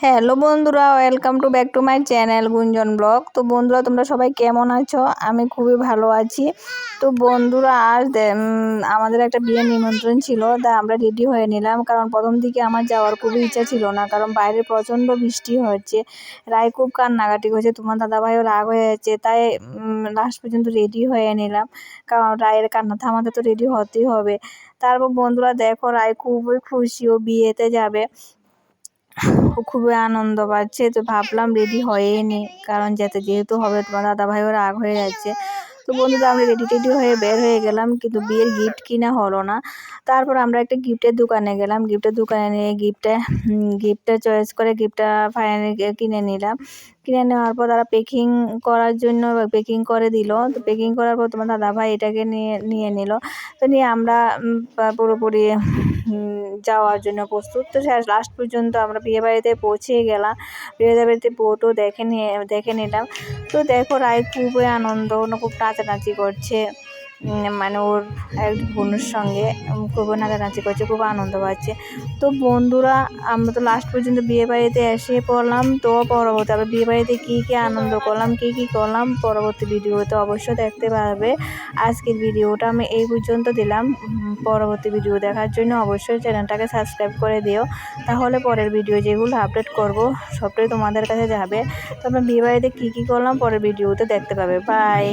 Hello বন্ধুরা welcome to back to my channel Gunjan blog. তো বন্ধুরা, তোমরা সবাই কেমন আছো? আমি খুবই ভালো আছি। তো বন্ধুরা, আজ আমাদের একটা বিয়ের নিমন্ত্রণ ছিল, তা আমরা রেডি হয়ে নিলাম। কারণ প্রথম দিকে আমার যাওয়ার খুবই ইচ্ছা ছিল না, কারণ বাইরে প্রচণ্ড বৃষ্টি হচ্ছে। রায় খুব কান্নাকাটি করছে, তোমার দাদাভাইও রাগ হয়ে যাচ্ছে, তাই লাস্ট পর্যন্ত রেডি হয়ে নিলাম। কারণ রায়ের কান্না থামাতে তো রেডি হতেই হবে। তারপর বন্ধুরা, দেখো রায় খুবই খুশি ও বিয়েতে যাবে। খুবই আনন্দ পাচ্ছে, তো ভাবলাম রেডি হয়েই নি, কারণ যেতে যেহেতু হবে তোমার দাদা ভাইও রাগ হয়ে যাচ্ছে। তো বন্ধুরা আমরা রেডি টেডি হয়ে বের হয়ে গেলাম, কিন্তু বিয়ের গিফট কিনা হলো না। তারপর আমরা একটা গিফটের দোকানে গেলাম গিফটের দোকানে নিয়ে গিফটটা গিফটটা চয়েস করে গিফটটা ফাইনালি কিনে নিলাম। কিনে নেওয়ার পর তারা পেকিং করার জন্য পেকিং করে দিল। তো পেকিং করার পর তোমার দাদা ভাই এটাকে নিয়ে নিয়ে নিল। তো নিয়ে আমরা পুরোপুরি যাওয়ার জন্য প্রস্তুত। তো লাস্ট পর্যন্ত আমরা বিয়ে বাড়িতে পৌঁছে গেলাম। বিয়ে বাড়িতে বোটও দেখে নিয়ে, দেখে নিলাম। তো দেখো, রায় খুবই আনন্দ খুব নাচানাচি করছে। মানে ওর এক বোনের সঙ্গে খুব নাচানাচি করছে, খুব আনন্দ পাচ্ছে। তো বন্ধুরা, আমরা তো লাস্ট পর্যন্ত বিয়ে বাড়িতে এসে পড়লাম, তো পরবর্তী আবার বিয়ে বাড়িতে কী কী আনন্দ করলাম, কী কী করলাম, পরবর্তী ভিডিওতে অবশ্যই দেখতে পারবে। আজকের ভিডিওটা আমি এই পর্যন্ত দিলাম। পরবর্তী ভিডিও দেখার জন্য অবশ্যই চ্যানেলটাকে সাবস্ক্রাইব করে দিও। তাহলে পরের ভিডিও যেগুলো আপডেট করব, সবটাই তোমাদের কাছে যাবে। তো আমরা বিয়ে বাড়িতে কী কী করলাম, পরের ভিডিওতে দেখতে পাবে। বাই